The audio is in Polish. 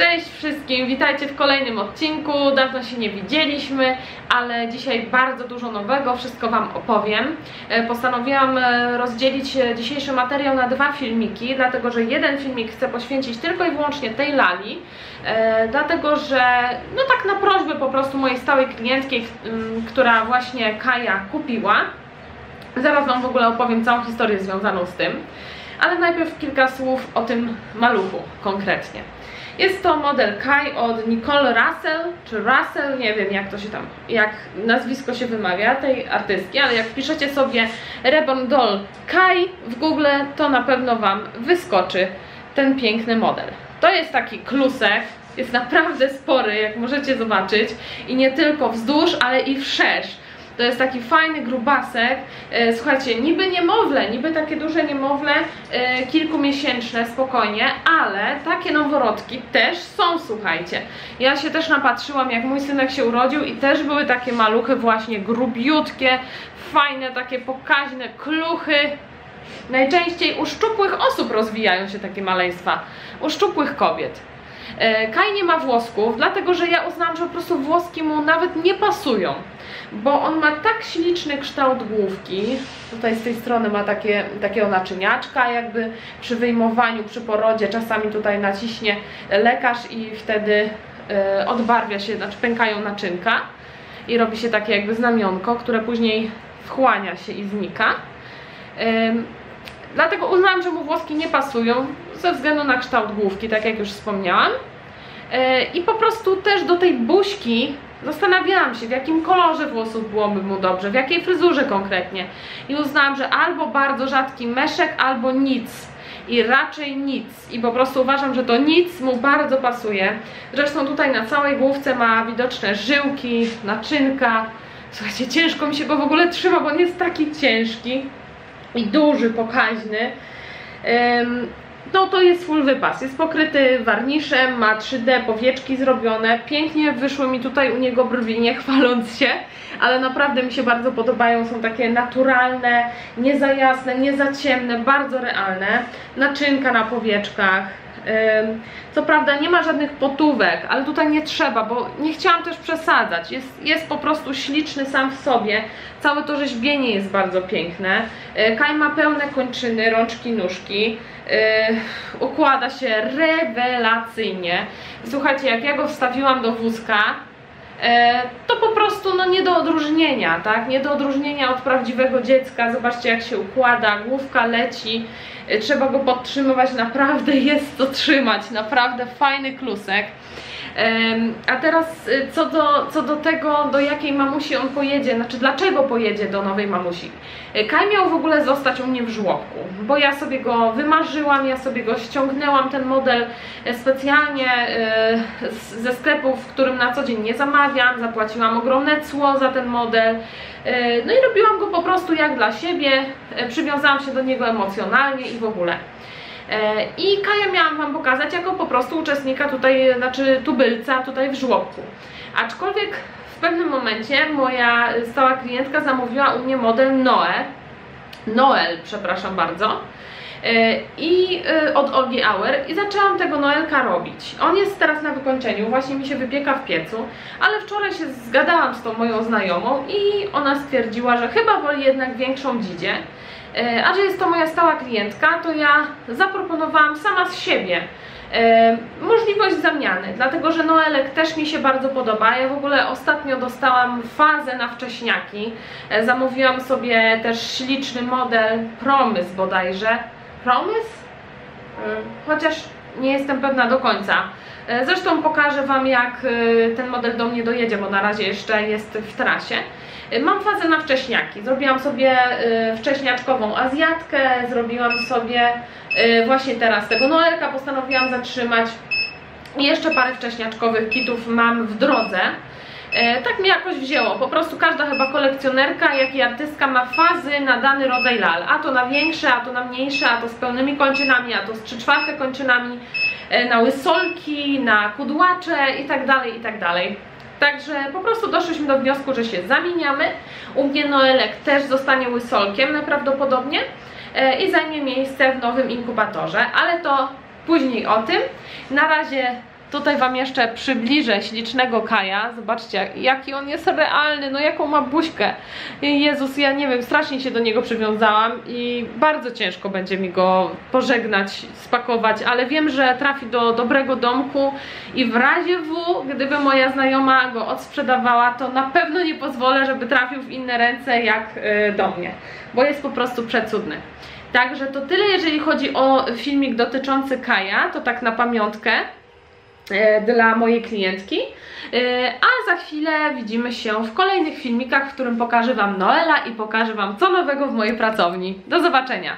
Cześć wszystkim, witajcie w kolejnym odcinku. Dawno się nie widzieliśmy, ale dzisiaj bardzo dużo nowego, wszystko Wam opowiem. E, Postanowiłam e, rozdzielić e, dzisiejszy materiał na dwa filmiki, dlatego że jeden filmik chcę poświęcić tylko i wyłącznie tej lali, dlatego że, no tak na prośbę po prostu mojej stałej klientki, która właśnie Kaja kupiła. Zaraz Wam w ogóle opowiem całą historię związaną z tym, ale najpierw kilka słów o tym maluchu konkretnie. Jest to model Kai od Nicole Russell, czy Russell, nie wiem jak to się tam, jak nazwisko się wymawia tej artystki, ale jak wpiszecie sobie Reborn Doll Kai w Google, to na pewno Wam wyskoczy ten piękny model. To jest taki klusek, jest naprawdę spory, jak możecie zobaczyć i nie tylko wzdłuż, ale i wszerz. To jest taki fajny grubasek. E, Słuchajcie, niby niemowlę, niby takie duże niemowlę, e, kilkumiesięczne, spokojnie, ale takie noworodki też są, słuchajcie. Ja się też napatrzyłam, jak mój synek się urodził i też były takie maluchy właśnie grubiutkie, fajne, takie pokaźne kluchy. Najczęściej u szczupłych osób rozwijają się takie maleństwa, u szczupłych kobiet. E, Kaj nie ma włosków, dlatego że ja uznałam, że po prostu włoski mu nawet nie pasują, bo on ma tak śliczny kształt główki. Tutaj z tej strony ma takie, takiego naczyniaczka, jakby przy wyjmowaniu, przy porodzie czasami tutaj naciśnie lekarz i wtedy e, odbarwia się, znaczy pękają naczynka i robi się takie jakby znamionko, które później wchłania się i znika. Dlatego uznałam, że mu włoski nie pasują ze względu na kształt główki, tak jak już wspomniałam. E, I po prostu też do tej buźki zastanawiałam się, w jakim kolorze włosów byłoby mu dobrze, w jakiej fryzurze konkretnie. I uznałam, że albo bardzo rzadki meszek, albo nic. I raczej nic. I po prostu uważam, że to nic mu bardzo pasuje. Zresztą tutaj na całej główce ma widoczne żyłki, naczynka. Słuchajcie, ciężko mi się go w ogóle trzyma, bo on jest taki ciężki i duży, pokaźny. No to jest full wypas, jest pokryty warniszem, ma 3D powieczki zrobione, pięknie wyszły mi tutaj u niego brwi, nie chwaląc się, ale naprawdę mi się bardzo podobają, są takie naturalne, nie za jasne, nie za ciemne, bardzo realne, naczynka na powieczkach, Co prawda nie ma żadnych potówek, ale tutaj nie trzeba, bo nie chciałam też przesadzać. Jest, jest po prostu śliczny sam w sobie. Całe to rzeźbienie jest bardzo piękne. Yy, Kaj ma pełne kończyny, rączki, nóżki. Yy, układa się rewelacyjnie. Słuchajcie, jak ja go wstawiłam do wózka, e, to po prostu no, nie odróżnienia, tak? Nie do odróżnienia od prawdziwego dziecka. Zobaczcie, jak się układa, główka leci, trzeba go podtrzymywać, naprawdę jest to trzymać, naprawdę fajny klusek. A teraz y, co do, co do tego, do jakiej mamusi on pojedzie, znaczy dlaczego pojedzie do nowej mamusi. Y, Kaj miał w ogóle zostać u mnie w żłobku, bo ja sobie go wymarzyłam, ja sobie go ściągnęłam, ten model y, specjalnie z- ze sklepu, w którym na co dzień nie zamawiam, zapłaciłam ogromne cło za ten model. Y, No i robiłam go po prostu jak dla siebie, przywiązałam się do niego emocjonalnie i w ogóle. E, I Kaja miałam Wam pokazać jako po prostu uczestnika tutaj, znaczy tubylca tutaj w żłobku. Aczkolwiek w pewnym momencie moja stała klientka zamówiła u mnie model Noe, Noel, przepraszam bardzo, i e, od Olgi Auer i zaczęłam tego Noelka robić. On jest teraz na wykończeniu, właśnie mi się wypieka w piecu, ale wczoraj się zgadałam z tą moją znajomą i ona stwierdziła, że chyba woli jednak większą dzidzie. E, A że jest to moja stała klientka, to ja zaproponowałam sama z siebie e, możliwość zamiany, dlatego że Noelek też mi się bardzo podoba. Ja w ogóle ostatnio dostałam fazę na wcześniaki. E, Zamówiłam sobie też śliczny model Promise bodajże. Promise? E, Chociaż nie jestem pewna do końca. E, Zresztą pokażę Wam jak e, ten model do mnie dojedzie, bo na razie jeszcze jest w trasie. Mam fazę na wcześniaki. Zrobiłam sobie wcześniaczkową Azjatkę, zrobiłam sobie właśnie teraz tego Noelka, postanowiłam zatrzymać. Jeszcze parę wcześniaczkowych kitów mam w drodze. E, tak mi jakoś wzięło. Po prostu każda chyba kolekcjonerka, jak i artystka ma fazy na dany rodzaj lal. A to na większe, a to na mniejsze, a to z pełnymi kończynami, a to z trzy czwarte kończynami, e, na łysolki, na kudłacze i tak dalej, i tak dalej. Także po prostu doszliśmy do wniosku, że się zamieniamy. U mnie Noelek też zostanie łysolkiem najprawdopodobnie e, i zajmie miejsce w nowym inkubatorze, ale to później o tym. Na razie Tutaj Wam jeszcze przybliżę ślicznego Kaja. Zobaczcie, jaki on jest realny, no jaką ma buźkę. Jezus, ja nie wiem, strasznie się do niego przywiązałam i bardzo ciężko będzie mi go pożegnać, spakować, ale wiem, że trafi do dobrego domku i w razie W, gdyby moja znajoma go odsprzedawała, to na pewno nie pozwolę, żeby trafił w inne ręce jak y, do mnie, bo jest po prostu przecudny. Także to tyle, jeżeli chodzi o filmik dotyczący Kaja, to tak na pamiątkę dla mojej klientki. E, A za chwilę widzimy się w kolejnych filmikach, w którym pokażę Wam Noela i pokażę Wam co nowego w mojej pracowni. Do zobaczenia!